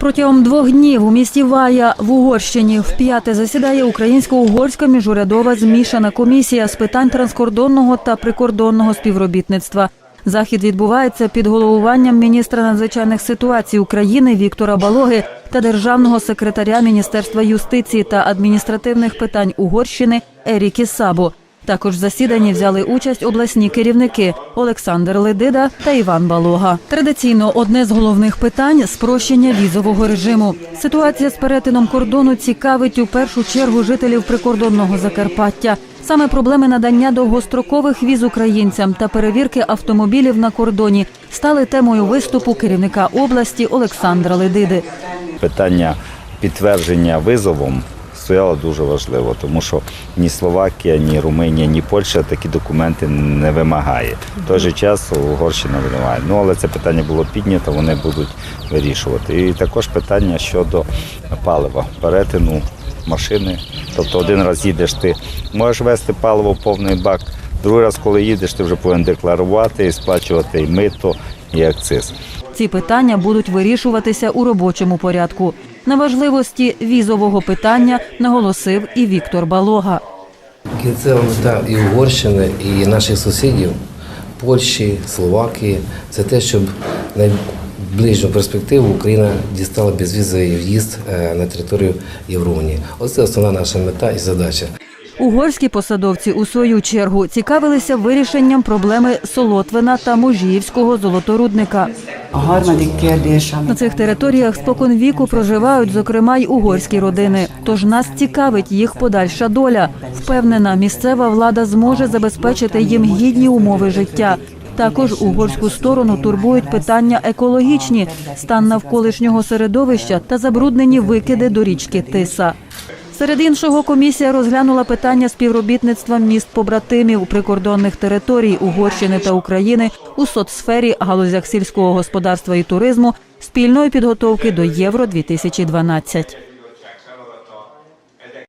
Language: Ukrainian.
Протягом двох днів у місті Вая в Угорщині вп'яте засідає українсько-угорська міжурядова змішана комісія з питань транскордонного та прикордонного співробітництва. Захід відбувається під головуванням міністра надзвичайних ситуацій України Віктора Балоги та державного секретаря Міністерства юстиції та адміністративних питань Угорщини Ерікі Сабо. Також в засіданні взяли участь обласні керівники Олександр Ледида та Іван Балога. Традиційно одне з головних питань спрощення візового режиму. Ситуація з перетином кордону цікавить у першу чергу жителів прикордонного Закарпаття. Саме проблеми надання довгострокових віз українцям та перевірки автомобілів на кордоні стали темою виступу керівника області Олександра Ледиди. питання підтвердження визовом стояло дуже важливо, тому що ні Словакія, ні Румунія, ні Польща такі документи не вимагає. В той же час Угорщина вимагає. Ну але це питання було піднято, вони будуть вирішувати. І також питання щодо палива, перетину машини. Тобто один раз їдеш, ти можеш вести паливо повний бак. Другий раз, коли їдеш, ти вже повинен декларувати і сплачувати і мито, і акциз. Ці питання будуть вирішуватися у робочому порядку. На важливості візового питання наголосив і Віктор Балога. Кінцева мета і Угорщини, і наших сусідів Польщі, Словакії це те, щоб найближчу перспективу Україна дістала безвізовий в'їзд е, на територію Євроунії. Оце основна наша мета і задача. Угорські посадовці у свою чергу цікавилися вирішенням проблеми Солотвина та Можіївського золоторудника. На цих територіях спокон віку проживають, зокрема, й угорські родини. Тож нас цікавить їх подальша доля. Впевнена, місцева влада зможе забезпечити їм гідні умови життя. Також угорську сторону турбують питання екологічні, стан навколишнього середовища та забруднені викиди до річки Тиса. Серед іншого, комісія розглянула питання співробітництва міст побратимів прикордонних територій Угорщини та України у соцсфері, галузях сільського господарства і туризму, спільної підготовки до Євро 2012